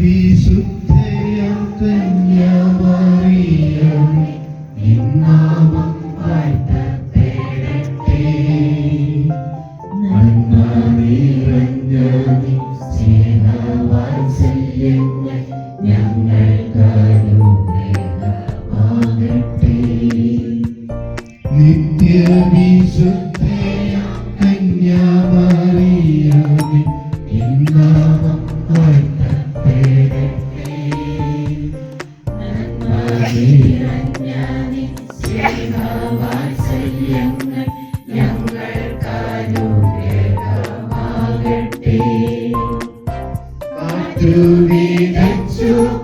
വിശുദ്ധയാം We need to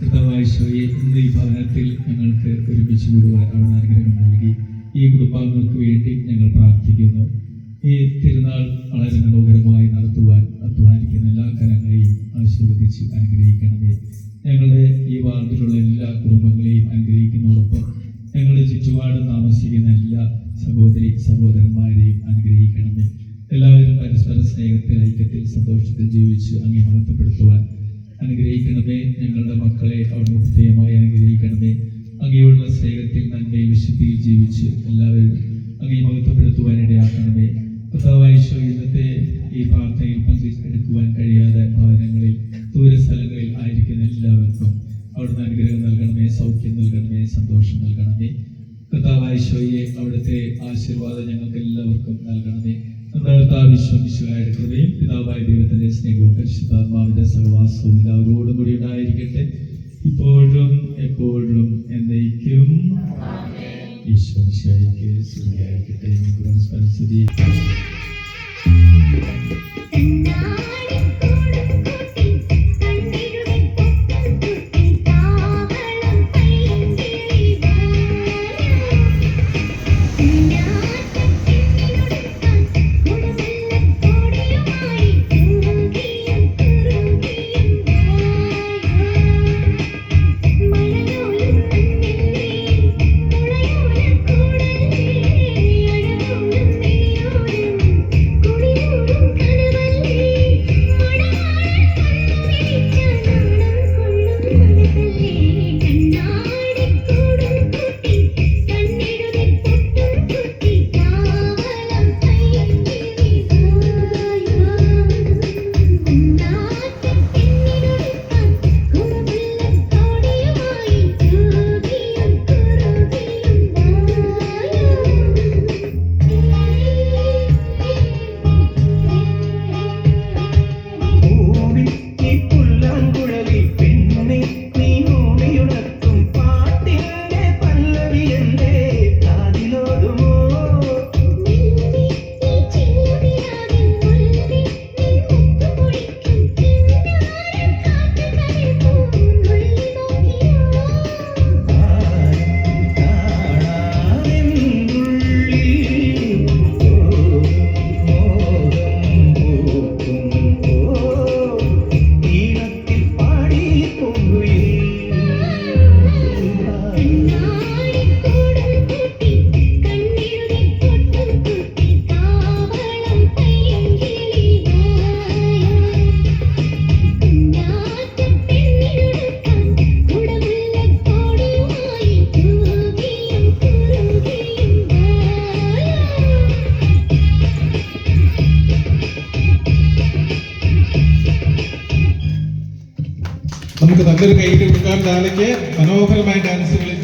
കർത്താവായ ഈശോയെ ഇന്ന് ഈ ഭവനത്തിൽ ഞങ്ങൾക്ക് ഒരുമിച്ച് കൂടുവാൻ അനുഗ്രഹം നൽകി. ഈ കുടുംബാംഗങ്ങൾക്ക് വേണ്ടി ഞങ്ങൾ പ്രാർത്ഥിക്കുന്നു. ഈ തിരുനാൾ വളരെ മനോഹരമായി നടത്തുവാൻ അധ്വാനിക്കുന്ന എല്ലാ കരങ്ങളെയും ആശീർവദിച്ച് അനുഗ്രഹിക്കണമേ. ഞങ്ങളുടെ ഈ വാർഡിലുള്ള എല്ലാ കുടുംബങ്ങളെയും അനുഗ്രഹിക്കുന്നതോടൊപ്പം ഞങ്ങളുടെ ചുറ്റുപാടും താമസിക്കുന്ന എല്ലാ സഹോദരി സഹോദരന്മാരെയും അനുഗ്രഹിക്കണമേ. എല്ലാവരും പരസ്പര സ്നേഹത്തിൽ ഐക്യത്തിൽ സന്തോഷത്തിൽ ജീവിച്ച് അങ്ങേ മഹത്വപ്പെടുത്തുവാൻ അനുഗ്രഹിക്കണമേ. ഞങ്ങളുടെ മക്കളെ അവിടുന്ന് ഹൃദയമായി അനുഗ്രഹിക്കണമേ. അങ്ങയോടുള്ള സ്നേഹത്തിൽ നന്മയിൽ വിശുദ്ധി ജീവിച്ച് എല്ലാവരും അങ്ങേ മഹത്വപ്പെടുത്തുവാൻ ഇടയാക്കണമേ ഇന്നത്തെ ഈ പ്രാർത്ഥനയിൽ പങ്കെടുക്കുവാൻ കഴിയാതെ ഭവനങ്ങളിൽ ദൂരസ്ഥലങ്ങളിൽ ആയിരിക്കുന്ന എല്ലാവർക്കും അവിടുന്ന് അനുഗ്രഹം നൽകണമേ സൗഖ്യം നൽകണമേ സന്തോഷം നൽകണമേ. കർത്താവായ അവിടുത്തെ ആശീർവാദം ഞങ്ങൾക്ക് എല്ലാവർക്കും നൽകണമേ. നമ്മുടെ കർത്താവ് കൃപയും പിതാവായ ദൈവത്തിന്റെ സ്നേഹവും പരിശുദ്ധാത്മാവിന്റെ സഹവാസവും എല്ലാവരോടും കൂടി ഉണ്ടായിരിക്കട്ടെ. ഇപ്പോഴും എപ്പോഴും എന്നേക്കും. ഈശ്വരിശായിക്ക് സ്തുതിയായിരിക്കട്ടെ. നമുക്ക് പരസ്പരം സ്തുതി ും നല്ലൊരു കൈ കൊടുക്കാൻ ലാലയ്ക്ക് മനോഹരമായ ഡാൻസ് കളിച്ചു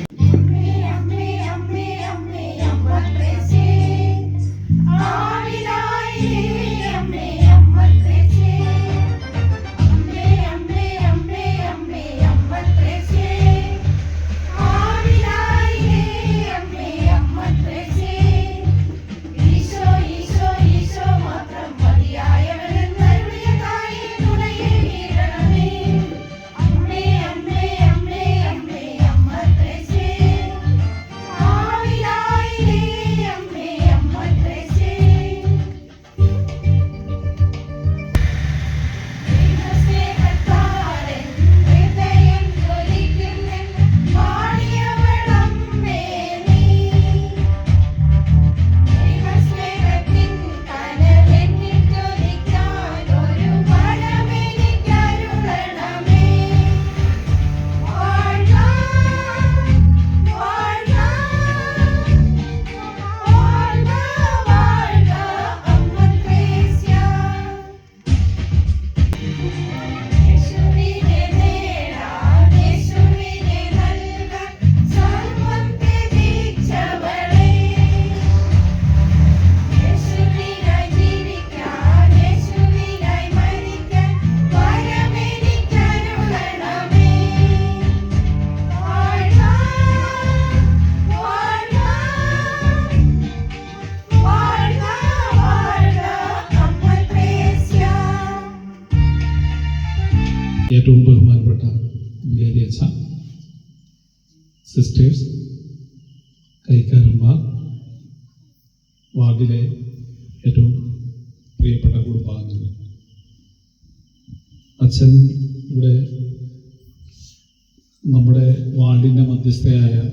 നമ്മുടെ വാർഡിന്റെ മധ്യസ്ഥയായ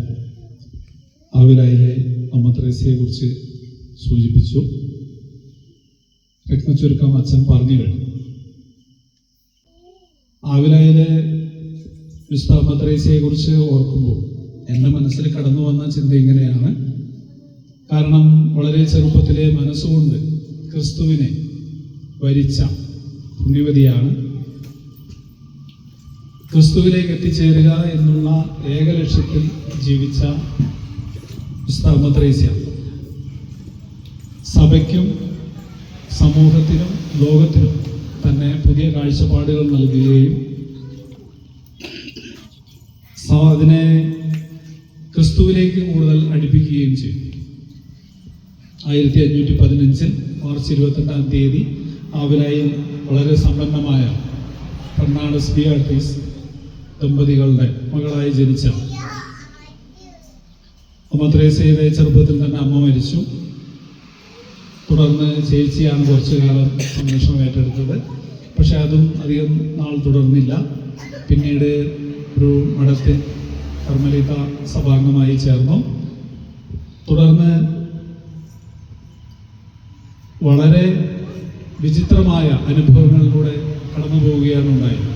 ആവിലായിലെ അമ്മ ത്രേസ്യയെ കുറിച്ച് സൂചിപ്പിച്ചു. രത്നച്ചുരുക്കം അച്ഛൻ പറഞ്ഞു കഴിഞ്ഞു. ആവിലായിലെ വിശുദ്ധ മദ്രേസയെ കുറിച്ച് ഓർക്കുമ്പോൾ എന്റെ മനസ്സിൽ കടന്നു വന്ന ചിന്ത ഇങ്ങനെയാണ്. കാരണം വളരെ ചെറുപ്പത്തിലെ മനസ്സുകൊണ്ട് ക്രിസ്തുവിനെ വരിച്ച പുണ്യവതിയാണ് ക്രിസ്തുവിലേക്ക് എത്തിച്ചേരുക എന്നുള്ള ഏക ലക്ഷ്യത്തിൽ ജീവിച്ച മദ്രേസ്യ സഭയ്ക്കും സമൂഹത്തിനും ലോകത്തിനും തന്നെ പുതിയ കാഴ്ചപ്പാടുകൾ നൽകുകയും അതിനെ ക്രിസ്തുവിലേക്ക് കൂടുതൽ അടുപ്പിക്കുകയും ചെയ്തു. ആയിരത്തി അഞ്ഞൂറ്റി പതിനഞ്ചിൽ മാർച്ച് ഇരുപത്തെട്ടാം തീയതി ആവിലായിൽ വളരെ സമ്പന്നമായ ഫെർണാണ്ടസ് ബിയാർട്ടീസ് ദമ്പതികളുടെ മകളായി ജനിച്ച അമ്മ ത്രേസയുടെ ചെറുപ്പത്തിൽ തന്നെ അമ്മ മരിച്ചു. തുടർന്ന് ചേച്ചിയാണ് കുറച്ചു കാലം സംരക്ഷണം ഏറ്റെടുത്തത്. പക്ഷെ അതും അധികം നാൾ തുടർന്നില്ല. പിന്നീട് ഒരു മഠത്തിൽ കർമ്മലിത സഭാംഗമായി ചേർന്നു. തുടർന്ന് വളരെ വിചിത്രമായ അനുഭവങ്ങളിലൂടെ കടന്നു പോവുകയാണ് ഉണ്ടായത്.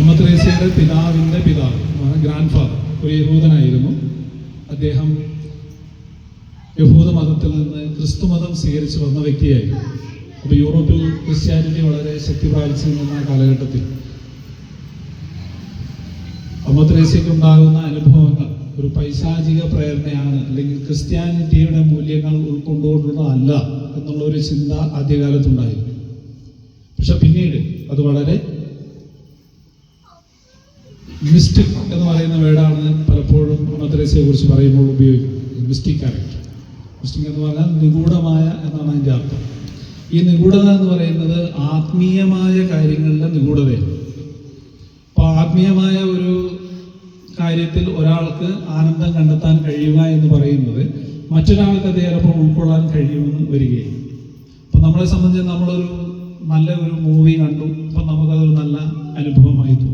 അമ്മ ത്രേസ്യയുടെ പിതാവിന്റെ പിതാവ് ഗ്രാൻഡ് ഫാദർ ഒരു യഹൂദനായിരുന്നു. അദ്ദേഹം യഹൂദ മതത്തിൽ നിന്ന് ക്രിസ്തു മതം സ്വീകരിച്ച് വന്ന വ്യക്തിയായിരുന്നു. അപ്പോൾ യൂറോപ്പിൽ ക്രിസ്ത്യാനിറ്റി വളരെ ശക്തി പ്രാപിച്ചു നിന്ന കാലഘട്ടത്തിൽ. അമ്മത്രേസ്യക്കുണ്ടാകുന്ന അനുഭവങ്ങൾ ഒരു പൈശാചിക പ്രേരണയാണ് അല്ലെങ്കിൽ ക്രിസ്ത്യാനിറ്റിയുടെ മൂല്യങ്ങൾ ഉൾക്കൊണ്ടുകൊണ്ടുള്ളതല്ല എന്നുള്ള ഒരു ചിന്ത ആദ്യകാലത്തുണ്ടായിരുന്നു. പക്ഷെ പിന്നീട് അത് വളരെ മിസ്റ്റിക് എന്ന് പറയുന്ന വേർഡാണ് പലപ്പോഴും അമ്മത്രേസ്യയെ കുറിച്ച് പറയുമ്പോൾ ഉപയോഗിക്കുന്നത്. മിസ്റ്റിക് ക്യാരക്ടർ മിസ്റ്റിക് എന്ന് പറഞ്ഞാൽ നിഗൂഢമായ എന്നാണ് അതിന്റെ അർത്ഥം. ഈ നിഗൂഢത എന്ന് പറയുന്നത് ആത്മീയമായ കാര്യങ്ങളിലെ നിഗൂഢതയാണ്. അപ്പോൾ ആത്മീയമായ ഒരു കാര്യത്തിൽ ഒരാൾക്ക് ആനന്ദം കണ്ടെത്താൻ കഴിയുക എന്ന് പറയുന്നത് മറ്റൊരാൾക്ക് അത് ചിലപ്പോൾ ഉൾക്കൊള്ളാൻ കഴിയുമെന്ന് വരികയാണ്. അപ്പം നമ്മളെ സംബന്ധിച്ച് നമ്മളൊരു നല്ല ഒരു മൂവി കണ്ടു. അപ്പം നമുക്കതൊരു നല്ല അനുഭവമായി തോന്നും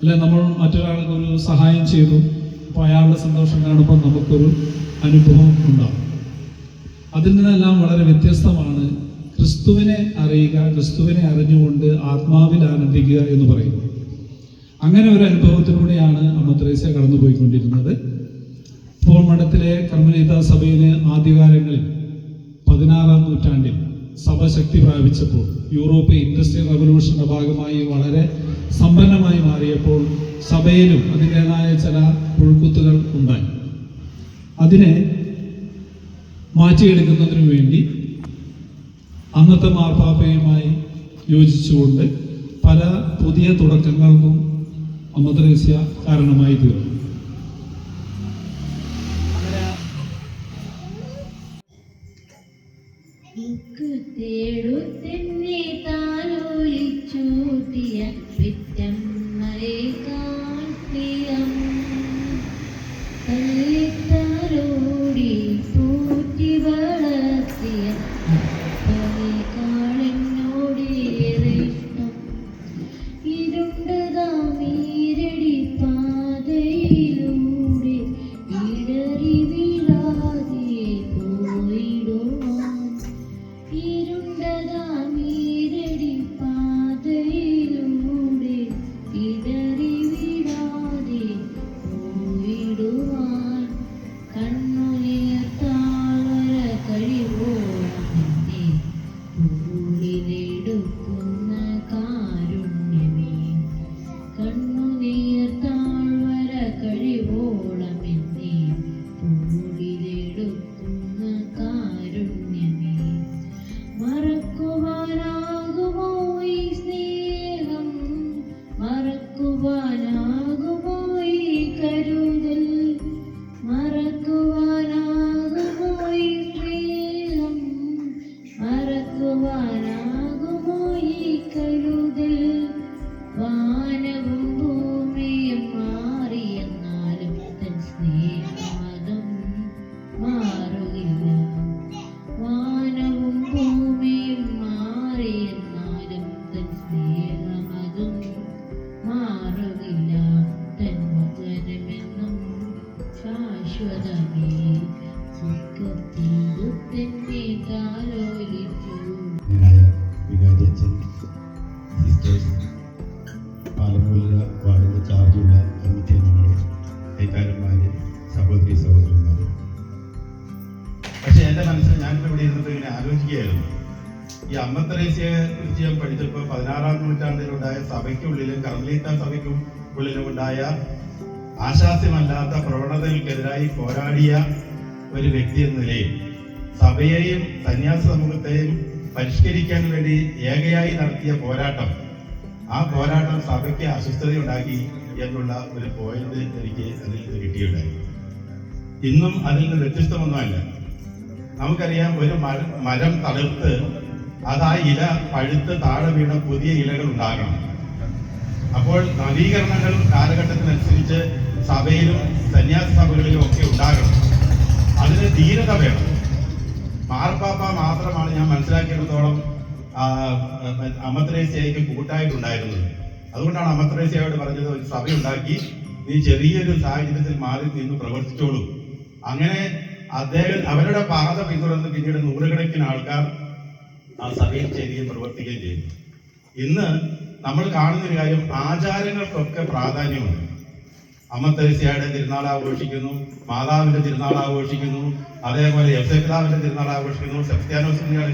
അല്ലെ നമ്മൾ മറ്റൊരാൾക്ക് ഒരു സഹായം ചെയ്തു അപ്പോൾ അയാളുടെ സന്തോഷം കാണുമ്പോൾ നമുക്കൊരു അനുഭവം ഉണ്ടാകും അതിൽ നിന്നെല്ലാം വളരെ വ്യത്യസ്തമാണ് ക്രിസ്തുവിനെ അറിയുക ക്രിസ്തുവിനെ അറിഞ്ഞുകൊണ്ട് ആത്മാവിൽ ആനന്ദിക്കുക എന്ന് പറയുന്നു അങ്ങനെ ഒരു അനുഭവത്തിലൂടെയാണ് അമ്മ ത്രേസ്യ കടന്നുപോയിക്കൊണ്ടിരുന്നത്. ഇപ്പോൾ മഠത്തിലെ കർമ്മലീത സഭയിലെ ആദ്യകാലങ്ങളിൽ പതിനാറാം നൂറ്റാണ്ടിൽ സഭ ശക്തി പ്രാപിച്ചപ്പോൾ യൂറോപ്പ് ഇൻഡസ്ട്രിയൽ റവല്യൂഷന്റെ ഭാഗമായി വളരെ സമ്പന്നമായി മാറിയപ്പോൾ സഭയിലും അതിന്റെതായ ചില പുഴുക്കുത്തുകൾ ഉണ്ടായി. അതിനെ മാറ്റിയെടുക്കുന്നതിനു വേണ്ടി അന്നത്തെ മാർപ്പാപ്പയുമായി യോജിച്ചുകൊണ്ട് പല പുതിയ തുടക്കങ്ങൾക്കും അമദ്രേസ്യ കാരണമായി തീർന്നു. മറക്കുവാനാകുമോ ഈ കരുതൽ? ഇങ്ങനെ ഈ ഈ അമ്മത്രേസ്യയെ കുറിച്ച് ഞാൻ പഠിച്ചപ്പോൾ പതിനാറാം നൂറ്റാണ്ടിലുണ്ടായ സഭയ്ക്കുള്ളിലും കർമ്മലീത്ത സഭയ്ക്കും ഉള്ളിലും ഉണ്ടായ ആശാസ്യമല്ലാത്ത പ്രവണതകൾക്കെതിരായി പോരാടിയ ഒരു വ്യക്തി എന്ന നിലയിൽ സഭയെയും സന്യാസ സമൂഹത്തെയും പരിഷ്കരിക്കാൻ വേണ്ടി ഏകയായി നടത്തിയ പോരാട്ടം. ആ പോരാട്ടം സഭയ്ക്ക് അസ്വസ്ഥതയുണ്ടാക്കി എന്നുള്ള ഒരു പോയിന്റ് എനിക്ക് അതിൽ നിന്ന് കിട്ടിയിട്ടുണ്ടായി ഇന്നും അതിൽ നിന്ന് വ്യത്യസ്തമൊന്നുമല്ല. നമുക്കറിയാം ഒരു മരം തളിർത്ത് അത് ആ ഇല പഴുത്ത് താഴെ വീണ പുതിയ ഇലകൾ ഉണ്ടാകണം. അപ്പോൾ നവീകരണങ്ങൾ കാലഘട്ടത്തിനനുസരിച്ച് സഭയിലും സന്യാസ സഭകളിലും ഒക്കെ ഉണ്ടാകണം. അതിന് ധീരത വേണം. മാർപ്പാപ്പ മാത്രമാണ് ഞാൻ മനസ്സിലാക്കിയിടത്തോളം അമത്രേസ്യയ്ക്ക് കൂട്ടായിട്ടുണ്ടായിരുന്നത്. അതുകൊണ്ടാണ് അമത്രേസ്യയോട് പറഞ്ഞത് ഒരു സഭയുണ്ടാക്കി നീ ചെറിയൊരു സാഹചര്യത്തിൽ മാറി നിന്ന് പ്രവർത്തിച്ചോളൂ. അങ്ങനെ അദ്ദേഹം അവരുടെ പാത പിന്തുടർന്ന് പിന്നീട് നൂറുകണക്കിന് ആൾക്കാർ ആ സഭയിൽ ചേരുകയും പ്രവർത്തിക്കുകയും ചെയ്തു ഇന്ന് നമ്മൾ കാണുന്ന ഒരു കാര്യം ആചാരങ്ങൾക്കൊക്കെ പ്രാധാന്യമുണ്ട്. അമ്മ തിരുനാൾ ആഘോഷിക്കുന്നു മാതാവിന്റെ തിരുനാൾ ആഘോഷിക്കുന്നു അതേപോലെ എഫ് പിതാവിന്റെ തിരുനാൾ ആഘോഷിക്കുന്നു സെപ്ത്യാനോസിന്റെ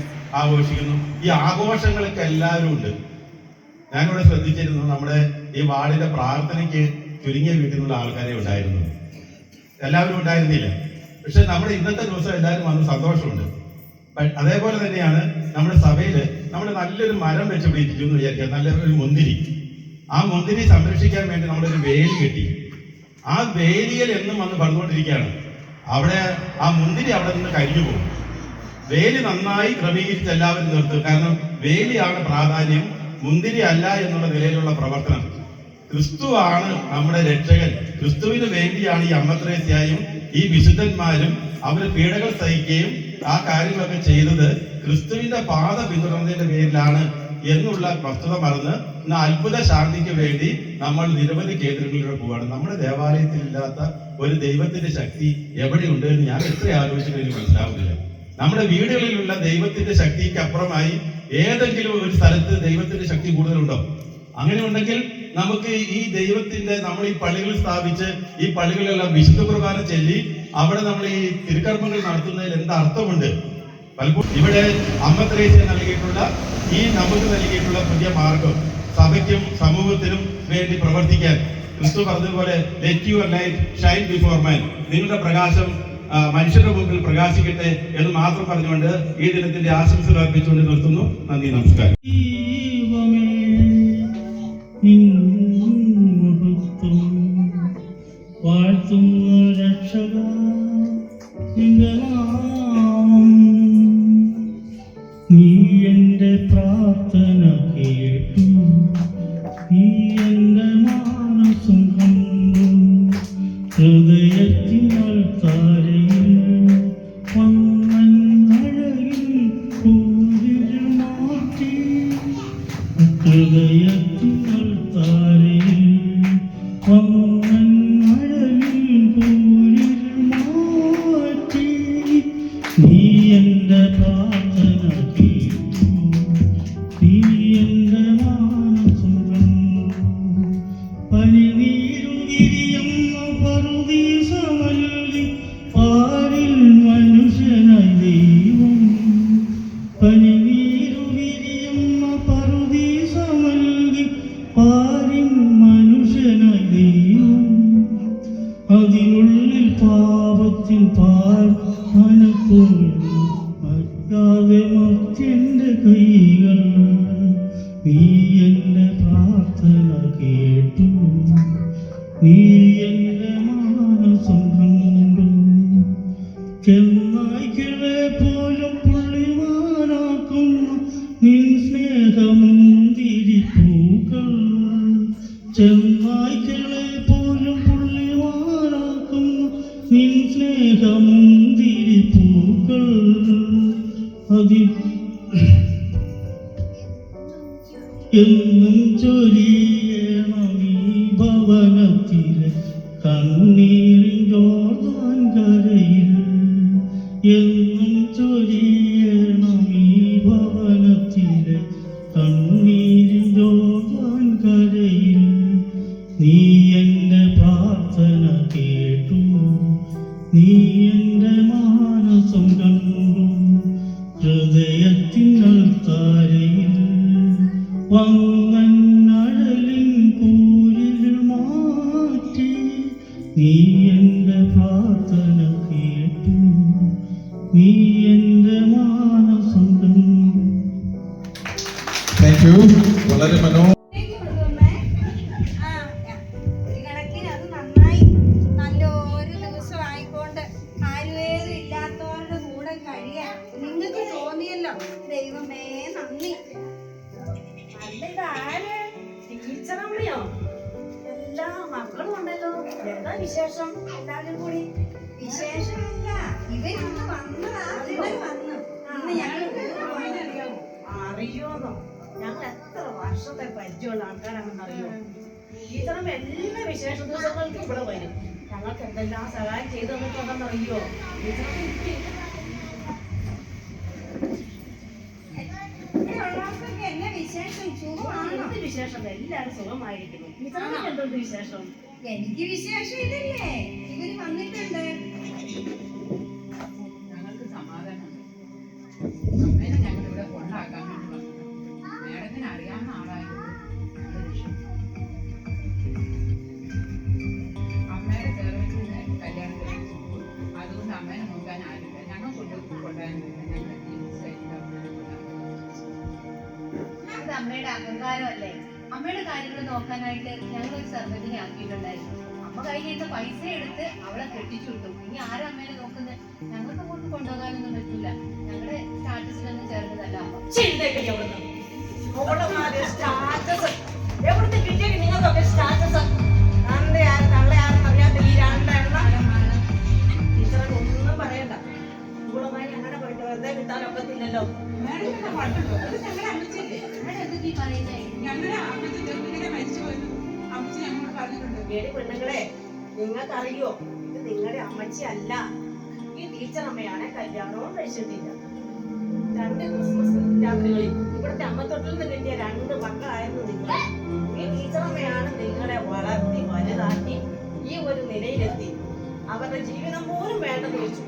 ആഘോഷിക്കുന്നു. ഈ ആഘോഷങ്ങളൊക്കെ എല്ലാവരും ഉണ്ട്. ഞാനിവിടെ ശ്രദ്ധിച്ചിരുന്നു നമ്മുടെ ഈ വാർഡിന്റെ പ്രാർത്ഥനയ്ക്ക് ചുരുങ്ങിയ വീട്ടിൽ നിന്നുള്ള ആൾക്കാരെ ഉണ്ടായിരുന്നു എല്ലാവരും ഉണ്ടായിരുന്നില്ല. പക്ഷെ നമ്മുടെ ഇന്നത്തെ ദിവസം എല്ലാവരും വന്ന് സന്തോഷമുണ്ട്. അതേപോലെ തന്നെയാണ് നമ്മുടെ സഭയിൽ നമ്മൾ നല്ലൊരു മരം വെച്ച് പിടിപ്പിച്ചു എന്ന് വിചാരിക്കുക. നല്ലൊരു മുന്തിരി. ആ മുന്തിരി സംരക്ഷിക്കാൻ വേണ്ടി നമ്മളൊരു വേലി കെട്ടി. ആ വേലിയിൽ എന്നും വന്ന് പറഞ്ഞുകൊണ്ടിരിക്കുകയാണ് അവിടെ ആ മുന്തിരി അവിടെ നിന്ന് കരിഞ്ഞു പോകും. വേലി നന്നായി ക്രമീകരിച്ച് എല്ലാവരും നിർത്തും. കാരണം വേലിയാണ് പ്രാധാന്യം മുന്തിരി അല്ല എന്നുള്ള നിലയിലുള്ള പ്രവർത്തനം. ക്രിസ്തുവാണ് നമ്മുടെ രക്ഷകൻ. ക്രിസ്തുവിന് വേണ്ടിയാണ് ഈ അമ്മത്രേസ്യായും ഈ വിശുദ്ധന്മാരും അവർ പീഡകൾ സഹിക്കുകയും ആ കാര്യങ്ങളൊക്കെ ചെയ്തത് ക്രിസ്തുവിന്റെ പാത പിന്തുടർന്നതിന്റെ പേരിലാണ് എന്നുള്ള വസ്തുത മറന്ന് ഇന്ന് അത്ഭുത ശാന്തിക്ക് വേണ്ടി നമ്മൾ നിരവധി കേന്ദ്രങ്ങളിലൂടെ പോവുകയാണ്. നമ്മുടെ ദേവാലയത്തിൽ ഇല്ലാത്ത ഒരു ദൈവത്തിന്റെ ശക്തി എവിടെയുണ്ട് എന്ന് ഞാൻ എത്ര ആലോചിച്ചിട്ട് എനിക്ക് മനസ്സിലാവുന്നില്ല. നമ്മുടെ വീടുകളിലുള്ള ദൈവത്തിന്റെ ശക്തിക്ക് അപ്പുറമായി ഏതെങ്കിലും ഒരു സ്ഥലത്ത് ദൈവത്തിന്റെ ശക്തി കൂടുതലുണ്ടോ? അങ്ങനെ ഉണ്ടെങ്കിൽ നമുക്ക് ഈ ദൈവത്തിന്റെ നമ്മൾ ഈ പള്ളികൾ സ്ഥാപിച്ച് ഈ പള്ളികളിലെല്ലാം വിശുദ്ധ കുർബാന ചൊല്ലി അവിടെ നമ്മൾ ഈ തിരുക്കർമ്മങ്ങൾ നടത്തുന്നതിൽ എന്ത് അർത്ഥമുണ്ട്? പലപ്പോഴും ഇവിടെ അമ്മ നൽകിയിട്ടുള്ള ഈ നമുക്ക് നൽകിയിട്ടുള്ള പുതിയ മാർഗം സഭയ്ക്കും സമൂഹത്തിനും വേണ്ടി പ്രവർത്തിക്കാൻ. ക്രിസ്തു പറഞ്ഞതുപോലെ let your light shine before man നിങ്ങളുടെ പ്രകാശം മനുഷ്യരുടെ മുമ്പിൽ പ്രകാശിക്കട്ടെ എന്ന് മാത്രം പറഞ്ഞുകൊണ്ട് ഈ ദിനത്തിന്റെ ആശംസകൾ അർപ്പിച്ചുകൊണ്ട് നിർത്തുന്നു. നന്ദി നമസ്കാരം. നിൻ ചെന്നായ്ക്കളെ പോലും പുള്ളിമാനാക്കുന്ന നിൻ സ്നേഹമുന്തിരി പൂക്കൾ അതി എന്നും നീ എന്റെ പ്രാർത്ഥന കേട്ടു. നീ വിശേഷ ദിവസങ്ങൾക്ക് ഇവിടെ വരും. ഞങ്ങൾക്ക് എന്തെല്ലാം സഹായം ചെയ്തു നമുക്ക് അതെന്നറിയോ വിശേഷം? എല്ലാവരും സുഖമായിരിക്കുന്നു. വിശേഷം എനിക്ക് വിശേഷം ഇതല്ലേ ഇവർ വന്നിട്ടുണ്ട്. ആക്കിയിട്ടുണ്ടായിരുന്നു അമ്മ കയ്യിൽ പൈസ എടുത്ത് അവളെ കെട്ടിച്ചു വിട്ടു. ഇനി ആരാ അമ്മേനെ നോക്കുന്നത് ഞങ്ങൾക്ക് അങ്ങോട്ട് കൊണ്ടുപോകാനൊന്നും പറ്റില്ല ഞങ്ങളുടെ സ്റ്റാറ്റസിലൊന്നും ചേർന്നതല്ല. സ്റ്റാറ്റസ് നിങ്ങൾക്കൊക്കെ അറിയാത്ത ഈ പറയണ്ട. അങ്ങനെ പോയിട്ട് വെറുതെ കിട്ടാനൊക്കത്തില്ലല്ലോ അമ്മയുടെ എന്തൊക്കെ ഈ പറയുന്നേ? ഏടി പെണ്ണുങ്ങളെ നിങ്ങൾക്കറിയോ? ഇത് നിങ്ങളുടെ അമ്മച്ചി അല്ല. ഈ ടീച്ചർ അമ്മയാണ് കല്യാണവും കഴിച്ചിട്ടില്ല രണ്ട് ക്രിസ്മസ് രാത്രികളിൽ. ഇവിടുത്തെ അമ്മത്തൊട്ടിൽ നിന്ന് കിട്ടിയ രണ്ട് മക്കളായിരുന്നു നിങ്ങൾ ഈ ടീച്ചർ അമ്മയാണ് നിങ്ങളെ വളർത്തി വലുതാക്കി ഈ ഒരു നിലയിലെത്തി. അവരുടെ ജീവിതം പോലും വേണ്ടെന്ന് വെച്ചു.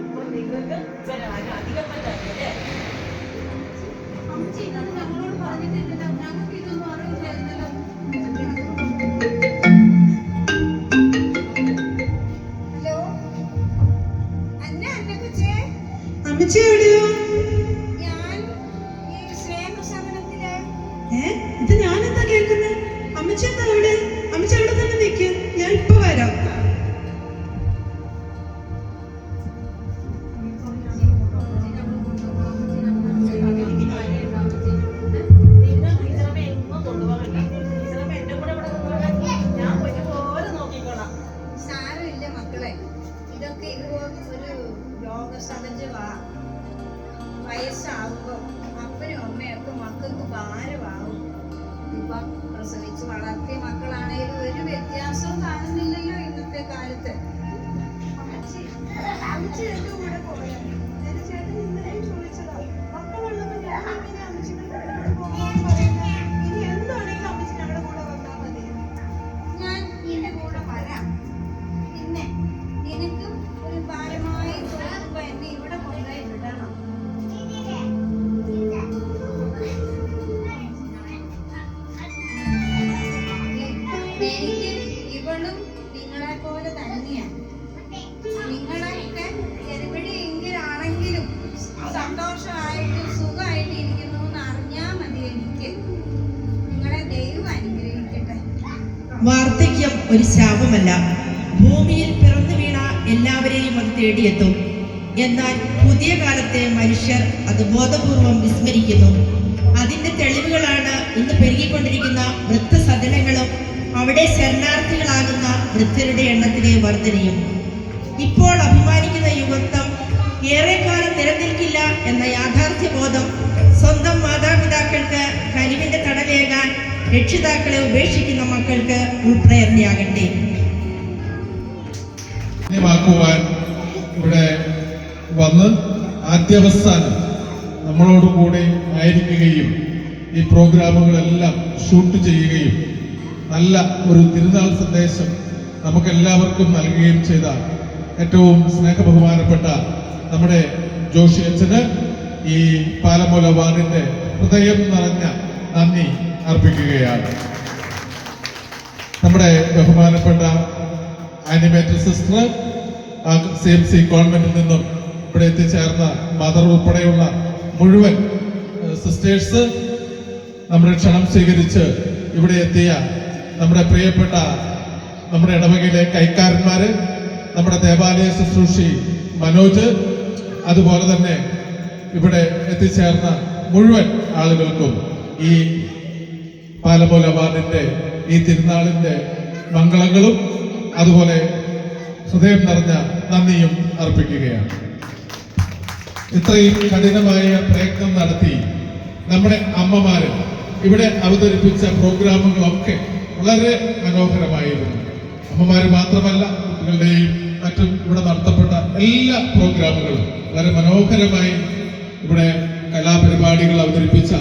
ഇപ്പൊ നിങ്ങൾക്ക് അധികം പറ്റാല്ലേ അമ്മച്ചി ഞങ്ങളോട് പറഞ്ഞിട്ടില്ലല്ലോ. ഞങ്ങൾക്ക് ഇതൊന്നും അറിയില്ലായിരുന്നല്ലോ ഇവളും നിങ്ങളെ പോലെ തന്നെയാണ്. നിങ്ങളൊക്കെ എവിടെയെങ്കിലാണെങ്കിലും സന്തോഷമായിട്ട് സുഖമായിട്ട് ഇരിക്കുന്നു എന്ന് അറിഞ്ഞാൽ മതി എനിക്ക്. നിങ്ങളെ ദൈവം അനുഗ്രഹിക്കട്ടെ. വാർദ്ധക്യം ഒരു ശാപമല്ല. ഭൂമിയിൽ പിറന്നു വീണ എല്ലാവരെയും അത് തേടിയെത്തും. എന്നാൽ പുതിയ കാലത്തെ മനുഷ്യർ അത് ബോധപൂർവം വിസ്മരിക്കുന്നു. അതിന്റെ തെളിവുകളാണ് ഇന്ന് പെരുകിക്കൊണ്ടിരിക്കുന്ന വൃദ്ധസദനങ്ങളും അവിടെ ശരണാർത്ഥികളാകുന്ന വൃദ്ധരുടെ എണ്ണത്തിലെ വർധനയും. ഇപ്പോൾ അഭിമാനിക്കുന്ന യുവത്വം ഏറെക്കാലം നിലനിൽക്കില്ല എന്ന യാഥാർത്ഥ്യബോധം സ്വന്തം മാതാപിതാക്കൾക്ക് കരിവിന്റെ തടലേകാൻ രക്ഷിതാക്കളെ ഉപേക്ഷിക്കുന്ന മക്കൾക്ക് ഉൾപ്രേരണയാകട്ടെ. ഇവിടെ വന്ന് ആദ്യാവസാനം നമ്മളോട് കൂടെ ആയിരിക്കുകയും ഈ പ്രോഗ്രാമുകളെല്ലാം ഷൂട്ട് ചെയ്യുകയും നല്ല ഒരു തിരുനാൾ സന്ദേശം നമുക്കെല്ലാവർക്കും നൽകുകയും ചെയ്ത ഏറ്റവും സ്നേഹബഹുമാനപ്പെട്ട നമ്മുടെ ജോഷി അച്ഛന് ഈ പാലമൂല വാർഡിന്റെ ഹൃദയം നിറഞ്ഞ നന്ദി അർപ്പിക്കുകയാണ്. നമ്മുടെ ബഹുമാനപ്പെട്ട animator sister C M C ഗവൺമെന്റിൽ നിന്നും ഇവിടെ എത്തിച്ചേർന്ന മദർ ഉൾപ്പെടെയുള്ള മുഴുവൻ സിസ്റ്റേഴ്സ് നമ്മുടെ ക്ഷണം സ്വീകരിച്ച് ഇവിടെ എത്തിയ നമ്മുടെ പ്രിയപ്പെട്ട നമ്മുടെ ഇടവകയിലെ കൈക്കാരന്മാര് നമ്മുടെ ദേവാലയ ശുശ്രൂഷി മനോജ് അതുപോലെ തന്നെ ഇവിടെ എത്തിച്ചേർന്ന മുഴുവൻ ആളുകൾക്കും ഈ പാലമൂല വാർഡിന്റെ ഈ തിരുനാളിന്റെ മംഗളങ്ങളും അതുപോലെ ഹൃദയം നിറഞ്ഞ നന്ദിയും അർപ്പിക്കുകയാണ്. ഇത്രയും കഠിനമായ പ്രയത്നം നടത്തി നമ്മുടെ അമ്മമാര് ഇവിടെ അവതരിപ്പിച്ച പ്രോഗ്രാമുകളൊക്കെ വളരെ മനോഹരമായിരുന്നു. അമ്മമാര് മാത്രമല്ല കുട്ടികളുടെയും മറ്റും ഇവിടെ നടത്തപ്പെട്ട എല്ലാ പ്രോഗ്രാമുകളും വളരെ മനോഹരമായി ഇവിടെ കലാപരിപാടികൾ അവതരിപ്പിച്ച